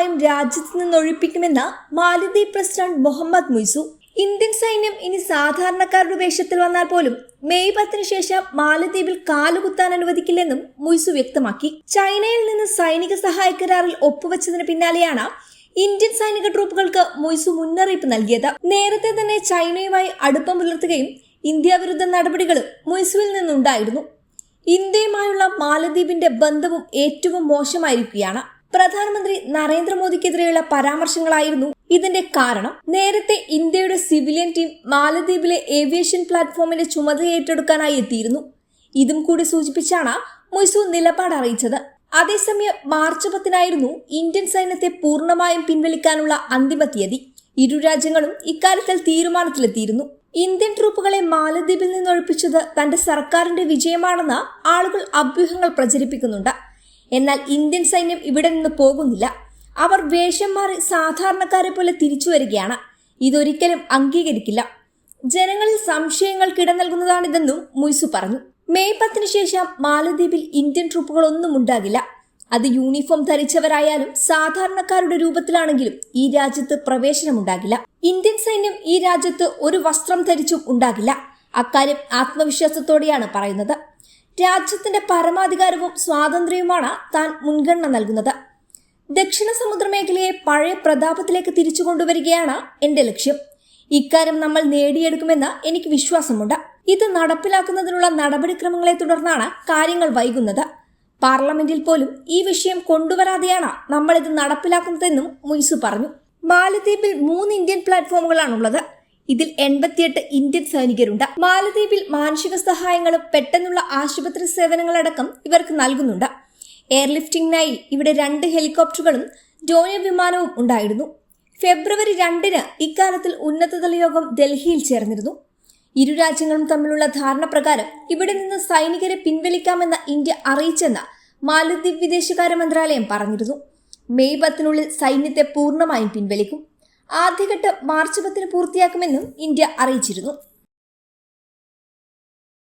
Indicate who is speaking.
Speaker 1: പൂർണമായും രാജ്യത്ത് നിന്ന് ഒഴിപ്പിക്കുമെന്ന് മാലദ്വീപ് പ്രസിഡന്റ് മുഹമ്മദ് മുയ്സു. ഇന്ത്യൻ സൈന്യം ഇനി സാധാരണക്കാരുടെ വേഷത്തിൽ വന്നാൽ പോലും മെയ് പത്തിന് ശേഷം മാലദ്വീപിൽ കാലുകുത്താൻ അനുവദിക്കില്ലെന്നും മുയ്സു വ്യക്തമാക്കി. ചൈനയിൽ നിന്ന് സൈനിക സഹായ കരാറിൽ ഒപ്പുവെച്ചതിന് പിന്നാലെയാണ് ഇന്ത്യൻ സൈനിക ട്രൂപ്പുകൾക്ക് മൊയ്സു മുന്നറിയിപ്പ് നൽകിയത്. നേരത്തെ തന്നെ ചൈനയുമായി അടുപ്പം പുലർത്തുകയും ഇന്ത്യ വിരുദ്ധ നടപടികളും മൊയ്സുവിൽ നിന്നുണ്ടായിരുന്നു. ഇന്ത്യയുമായുള്ള മാലദ്വീപിന്റെ ബന്ധവും ഏറ്റവും മോശമായിരിക്കുകയാണ്. പ്രധാനമന്ത്രി നരേന്ദ്രമോദിക്കെതിരെയുള്ള പരാമർശങ്ങളായിരുന്നു ഇതിന്റെ കാരണം. നേരത്തെ ഇന്ത്യയുടെ സിവിലിയൻ ടീം മാലദ്വീപിലെ ഏവിയേഷൻ പ്ലാറ്റ്ഫോമിന്റെ ചുമതല ഏറ്റെടുക്കാനായി എത്തിയിരുന്നു. ഇതും കൂടി സൂചിപ്പിച്ചാണ് മൊയ്സു നിലപാട് അറിയിച്ചത്. അതേസമയം മാർച്ച് പത്തിനായിരുന്നു ഇന്ത്യൻ സൈന്യത്തെ പൂർണമായും പിൻവലിക്കാനുള്ള അന്തിമ തീയതി. ഇരു രാജ്യങ്ങളും ഇക്കാര്യത്തിൽ തീരുമാനത്തിലെത്തിയിരുന്നു. ഇന്ത്യൻ ട്രൂപ്പുകളെ മാലദ്വീപിൽ നിന്നൊഴിപ്പിച്ചത് തന്റെ സർക്കാരിന്റെ വിജയമാണെന്ന് ആളുകൾ അഭ്യൂഹങ്ങൾ പ്രചരിപ്പിക്കുന്നുണ്ട്. എന്നാൽ ഇന്ത്യൻ സൈന്യം ഇവിടെ നിന്ന് പോകുന്നില്ല. അവർ വേഷം മാറി സാധാരണക്കാരെ പോലെ തിരിച്ചു വരികയാണ്. ഇതൊരിക്കലും അംഗീകരിക്കില്ല. ജനങ്ങളിൽ സംശയങ്ങൾ കിട നൽകുന്നതാണിതെന്നും മുയ്സു പറഞ്ഞു. മെയ് പത്തിന് ശേഷം മാലദ്വീപിൽ ഇന്ത്യൻ ട്രൂപ്പുകളൊന്നും ഉണ്ടാകില്ല. അത് യൂണിഫോം ധരിച്ചവരായാലും സാധാരണക്കാരുടെ രൂപത്തിലാണെങ്കിലും ഈ രാജ്യത്ത് പ്രവേശനം ഉണ്ടാകില്ല ഇന്ത്യൻ സൈന്യം ഈ രാജ്യത്ത് ഒരു വസ്ത്രം ധരിച്ചും ഉണ്ടാകില്ല. അക്കാര്യം ആത്മവിശ്വാസത്തോടെയാണ് പറയുന്നത്. രാജ്യത്തിന്റെ പരമാധികാരവും സ്വാതന്ത്ര്യവുമാണ് താൻ മുൻഗണന നൽകുന്നത്. ദക്ഷിണ സമുദ്ര മേഖലയെ പഴയ പ്രതാപത്തിലേക്ക് തിരിച്ചു കൊണ്ടുവരികയാണ് എന്റെ ലക്ഷ്യം. ഇക്കാര്യം നമ്മൾ നേടിയെടുക്കുമെന്ന് എനിക്ക് വിശ്വാസമുണ്ട്. ഇത് നടപ്പിലാക്കുന്നതിനുള്ള നടപടിക്രമങ്ങളെ തുടർന്നാണ് കാര്യങ്ങൾ വൈകുന്നത്. പാർലമെന്റിൽ പോലും ഈ വിഷയം കൊണ്ടുവരാതെയാണ് നമ്മൾ ഇത് നടപ്പിലാക്കുന്നതെന്നും മുയ്സു പറഞ്ഞു. മാലദ്വീപിൽ മൂന്ന് ഇന്ത്യൻ പ്ലാറ്റ്ഫോമുകളാണുള്ളത്. ഇതിൽ എൺപത്തിയെട്ട് ഇന്ത്യൻ സൈനികരുണ്ട്. മാലദ്വീപിൽ മാനുഷിക സഹായങ്ങളും പെട്ടെന്നുള്ള ആശുപത്രി സേവനങ്ങളടക്കം ഇവർക്ക് നൽകുന്നുണ്ട്. എയർലിഫ്റ്റിംഗിനായി ഇവിടെ രണ്ട് ഹെലികോപ്റ്ററുകളും ഡോണിയ വിമാനവും ഉണ്ടായിരുന്നു. ഫെബ്രുവരി രണ്ടിന് ഇക്കാര്യത്തിൽ ഉന്നതതല യോഗം ഡൽഹിയിൽ ചേർന്നിരുന്നു. ഇരു രാജ്യങ്ങളും തമ്മിലുള്ള ധാരണ പ്രകാരം ഇവിടെ നിന്ന് സൈനികരെ പിൻവലിക്കാമെന്ന ഇന്ത്യ അറിയിച്ചെന്ന് മാലദ്വീപ് വിദേശകാര്യ മന്ത്രാലയം പറഞ്ഞിരുന്നു. മെയ് പത്തിനുള്ളിൽ സൈന്യത്തെ പൂർണമായും പിൻവലിക്കും. ആദ്യഘട്ടം മാർച്ച് പത്തിന് പൂർത്തിയാക്കുമെന്നും ഇന്ത്യ അറിയിച്ചിരുന്നു.